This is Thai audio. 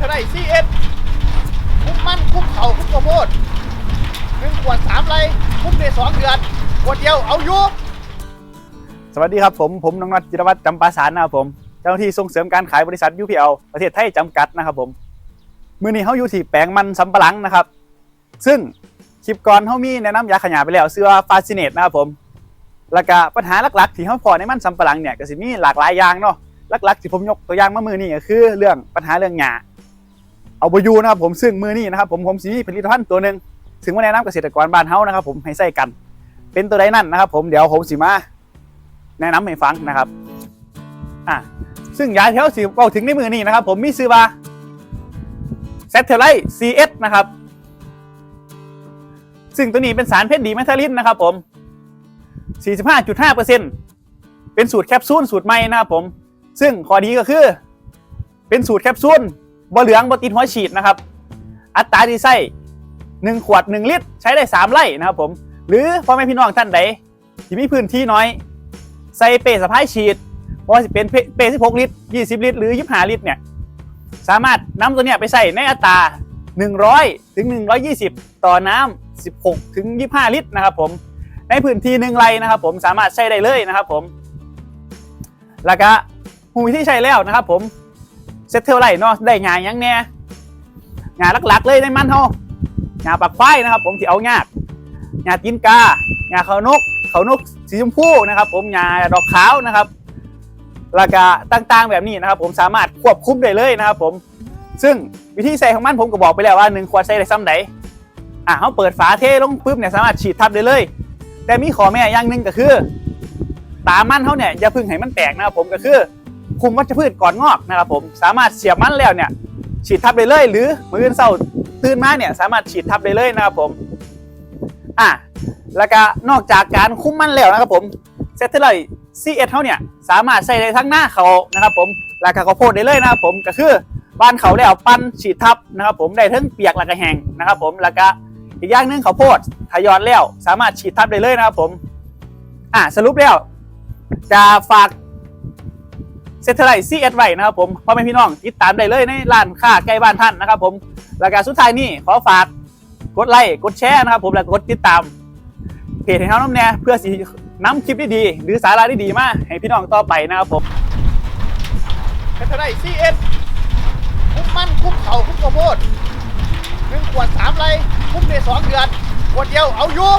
เท่าไรซีเอสคุ้มมั่นคุ้มเข่าคุ้มข้าวโพดหนึ่งขวดสามไรคุ้มในสองเดือนขวดเดียวเอาอยู่สวัสดีครับผม ผมน้องนัทจิรวัตรจำปาสารนะครับผมเจ้าหน้าที่ส่งเสริมการขายบริษัท UPL ประเทศไทยจำกัดนะครับผมมือนี้เขาอยู่ที่แปลงมันสำปะหลังนะครับ ซึ่งคลิปก่อนเขามีแนะนำยาขยะไปแล้วชื่อว่าฟาซิเนตนะครับผมแล้วก็ปัญหาหลักๆ ที่เขาพอในมันสำปะหลังเนี่ยก็สิมีหลากหลายอย่างเนาะหลักๆที่ผมยกตัวอย่างมามือนี้ก็คือเรื่องปัญหาเรื่องหญ้า เอาบอยูนะครับผมซึ่งมือนี้นะครับผมผมสีผลิตภัณฑ์ตัวหนึ่งถึงมาแนะนำเกษตรกรบ้านเฮานะครับผมให้ใส่กัน เป็นตัวใดนั่นนะครับ ผมเดี๋ยวผมสิมาแนะนำให้ฟังนะครับอะซึ่งยาที่เขาสิเอาถึงในมือนี้นะครับ ผมมีชื่อว่าเซตเทลไล CS นะครับ ซึ่งตัวนี้เป็นสารเพชรดีแมทาลินนะครับผม 45.5%เป็นสูตรแคปซูลสูตรใหม่นะครับผม ซึ่งข้อดีก็คือ เป็นสูตรแคปซูล บ่เหลืองบ่ติดหัวฉีดนะครับ อัตราที่ใส่1ขวด1ลิตร ใช้ได้3ไร่นะครับผม หรือพ่อแม่พี่น้องท่านใดที่มีพื้นที่น้อย ใส่เป้สะพายฉีดเพราะว่าจะเป็นเป้เป้16ลิตร20ลิตร หรือ25ลิตรเนี่ยสามารถนำตัวเนี้ยไปใส่ในอัตรา100ถึง120ต่อน้ำ16ถึง25ลิตรนะครับผมในพื้นที่หนึ่งไร่นะครับผมสามารถใช้ได้เลยนะครับผมแล้วก็หูที่ใช้แล้วนะครับผม เซตเทลไลเนาะได้งานยังแน่งานหลักๆเลยในมันเฮางานปักไฟนะครับ ผมที่เอายากงานกินกางานเขานกเขานกสีชมพูนะครับ ผมงานดอกขาวนะครับแล้วก็ต่างๆแบบนี้นะครับ ผมสามารถควบคุมได้เลยนะครับ ผมซึ่งวิธีใส่ของมันผมก็บอกไปแล้วว่าหนึ่งขวดใส่ได้ซ้ำไหนอะเขาเปิดฝาเทลงปุ๊บเนี่ยสามารถฉีดทับได้เลย แต่มีขอแม่อย่างหนึ่งก็คือ ตามันเขาเนี่ยอย่าพึ่งให้มันแตกนะครับผมก็คือ คุมวัชพืชก่อนงอกนะครับผมสามารถเสียบมันแล้วเนี่ยฉีดทับได้เลย หรือมืออนเศร้าตื่นมาเนี่ยสามารถฉีดทับได้เลยนะครับผมอะแล้วก็นอกจากการคุมมันแล้วนะครับผมเซตเทอร์ซีเอสเขาเนี่ยสามารถใส่ได้ทั้งหน้าเขานะครับผมแล้วก็ข้าวโพดได้เลยนะครับผมก็คือบ้านเขาแล้วปั้นฉีดทับนะครับผมได้ทั้งเปียกแล้วก็แห้งนะครับผมแล้วก็อีกอย่างหนึงข้าวโพดทยอนแล้ว สามารถฉีดทับได้เลยนะครับผมอะสรุปแล้วจะฝาก ซตเทอร์ไลซีเอสไว้นะครับผมพ่อแม่พี่น้องติดตามได้เลยในร้านค้าใกล้บ้านท่านนะครับผมแล้วก็สุดท้ายนี่ขอฝากกดไลค์กดแชร์นะครับผมแล้วก็กดติดตามเพจให้เขาน้ำแน่เพื่อสินำคลิปดีๆหรือสาระดีๆมาให้พี่น้องต่อไปนะครับผมเซตเทอร์ไลซีเอสคุ้มมั่นคุ้มเข่าคุ้มข้าวโพดหนึ่งขวดสามไรคุ้มในสองเดือนขวดเดียวเอายู่